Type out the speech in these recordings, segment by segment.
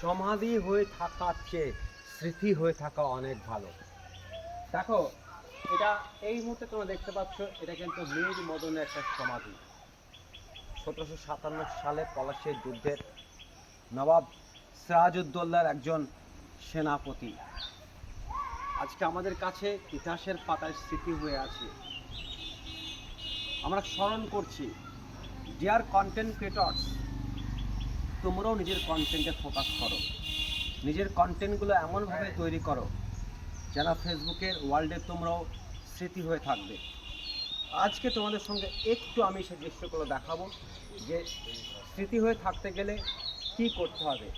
সমাধি হয়ে থাকার চেয়ে স্মৃতি হয়ে থাকা অনেক ভালো। দেখো, এটা এই মুহূর্তে তোমরা দেখতে পাচ্ছ, এটা কিন্তু মীর মদনের একটা সমাধি। সতেরোশো সাতান্ন সালে পলাশের যুদ্ধের নবাব সিরাজউদ্দৌলার একজন সেনাপতি। আজকে আমাদের কাছে ইতিহাসের পাতায় স্মৃতি হয়ে আছে। আমরা স্মরণ করছি ডিয়ার কন্টেন্ট ক্রিয়েটর্স তোমরাও নিজের কন্টেন্টে ফোকাস করো। নিজের কন্টেন্টগুলো এমনভাবে তৈরি করো, যেন ফেসবুকের ওয়ার্ল্ডে তোমরাও স্মৃতি হয়ে থাকবে। আজকে তোমাদের সঙ্গে একটু আমি সেই দৃশ্যগুলো দেখাবো, যে স্মৃতি হয়ে থাকতে গেলে কি করতে হবে।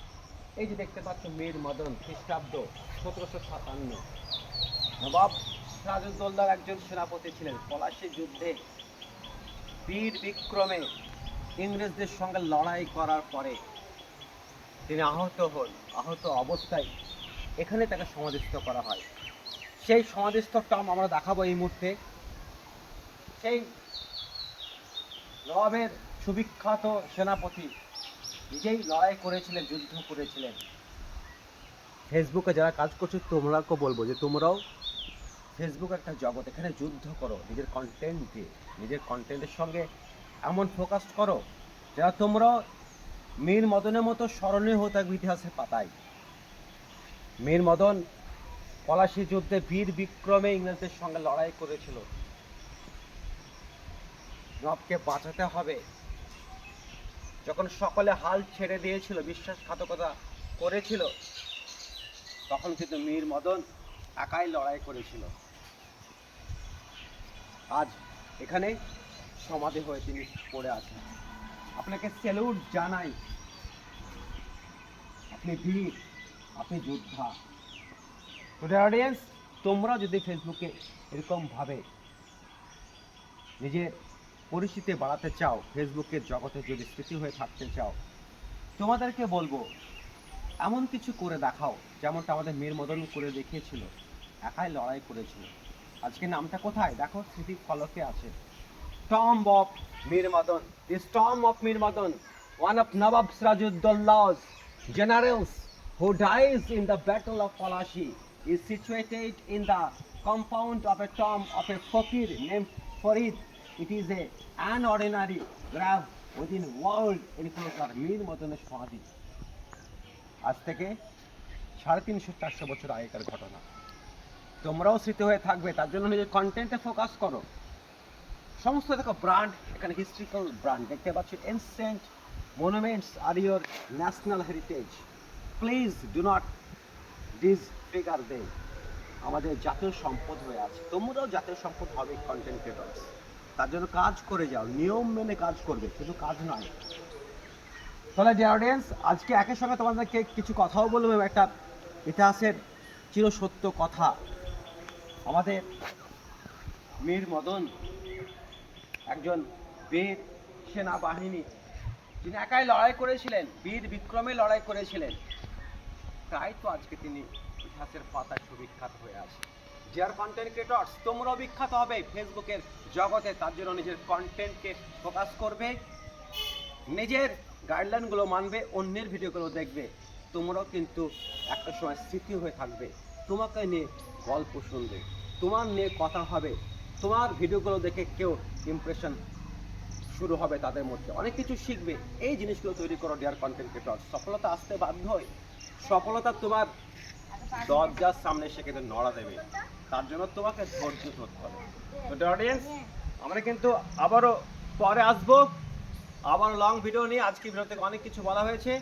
এই যে দেখতে পাচ্ছ মীর মদন, খ্রিস্টাব্দ সতেরোশো সাতান্ন। নবাব সিরাজউদ্দৌলার একজন সেনাপতি ছিলেন, পলাশী যুদ্ধে বীর বিক্রমে ইংরেজদের সঙ্গে লড়াই করার পরে তিনি আহত হন, আহত অবস্থায়। এখানে তাকে সমাধিস্থ করা হয়। সেই সমাধিস্থটা আমরা দেখাবো এই মুহূর্তে। সেই নবাবের সুবিখ্যাত সেনাপতি নিজেই লড়াই করেছিলেন, যুদ্ধ করেছিলেন। ফেসবুকে যারা কাজ করছ তোমরাকে বলব যে তোমরাও ফেসবুক একটা জগৎ। এখানে যুদ্ধ করো, নিজের কন্টেন্ট দিয়ে, নিজের কন্টেন্টের সঙ্গে এমন ফোকাস করো যারা তোমরা মীর মদনের মতো স্মরণীয় হয়ে থাকবে ইতিহাসের পাতায়। মীর মদন পলাশী যুদ্ধে বীর বিক্রমে ইংরেজদের সঙ্গে লড়াই করেছিল। নবকে বাঁচাতে হবে। যখন সকলে হাল ছেড়ে দিয়েছিল, বিশ্বাসঘাতকতা করেছিল, তখন কিন্তু মীর মদন একাই লড়াই করেছিল। আজ এখানে সমাধি হয়ে তিনি পড়ে আছেন। আপনাকে স্যালুট জানাই। আপনি বীর, আপনি যোদ্ধা। অডিয়েন্স তোমরা যদি ফেসবুকে এরকমভাবে নিজের পরিচিতি বাড়াতে চাও ফেসবুকের জগতে যদি স্মৃতি হয়ে থাকতে চাও, তোমাদেরকে বলব, এমন কিছু করে দেখাও, যেমনটা আমাদের মীর মদন করে দেখিয়েছিল, একাই লড়াই করেছিল। আজকে নামটা কোথায়? দেখো স্মৃতি ফলকে আছে। Tomb of Mir Madan. This tomb of Mir Madan, one of Nawab Sirajuddaullah's generals who dies in the Battle of Palashi, is situated in the compound of a tomb of a fakir named Farid. It is a unordinary grave within world enclosure Mir Madan's সমাধি আজ থেকে সাড়ে তিনশো চারশো বছর আগেকার ঘটনা তোমরাও স্মৃতি হয়ে থাকবে তার জন্য নিজের কন্টেন্টে ফোকাস করো সমস্ত দেখো ব্র্যান্ড এখানে হিস্ট্রিক্যাল ব্র্যান্ড দেখতে পাচ্ছ। Ancient monuments are your national heritage please do not disfigure them আমাদের জাতীয় সম্পদ হয়ে আছে। তোমরাও জাতীয় সম্পদ হবে কন্টেন্ট ক্রিয়েটার্স তার জন্য কাজ করে যাও। নিয়ম মেনে কাজ করবে, শুধু কাজ নয়। তাহলে যে অডিয়েন্স আজকে একের সঙ্গে তোমাদেরকে কিছু কথাও বলব একটা ইতিহাসের চিরসত্য কথা। আমাদের মীর মদন একজন বীর সেনাবাহিনী। যিনি একাই লড়াই করেছিলেন, বীর বিক্রমে লড়াই করেছিলেন। তাই তো আজকে তিনি ইতিহাসের পাতায় সুবিখ্যাত হয়ে আছে যার কন্টেন্ট ক্রিয়েটর্স তোমরাও বিখ্যাত হবে ফেসবুকের জগতে, তার জন্য নিজের কন্টেন্টকে ফোকাস করবে, নিজের গাইডলাইনগুলো মানবে, অন্যের ভিডিওগুলো দেখবে। তোমরাও কিন্তু একটা সময় স্মৃতি হয়ে থাকবে। তোমাকে নিয়ে গল্প শুনবে, তোমার নিয়ে কথা হবে, তোমার ভিডিওগুলো দেখে কেউ ইমপ্রেশন শুরু হবে তাদের মধ্যে। অনেক কিছু শিখবে, এই জিনিসগুলো তৈরি করো ডিয়ার কন্টেন্ট ক্রিয়েটর সফলতা আসতে বাধ্য হয়। সফলতা তোমার দরজার সামনে এসে কিন্তু নড়া দেবে। তার জন্য তোমাকে ধৈর্য ধরতে হবে। তো অডিয়েন্স আমরা কিন্তু আবারও পরে আসব। আবার লং ভিডিও নিয়ে আজকে ভিডিও থেকে অনেক কিছু বলা হয়েছে।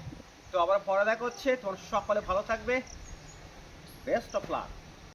তো আবার পরে দেখা হচ্ছে। তোমার সকলে ভালো থাকবে। Best of luck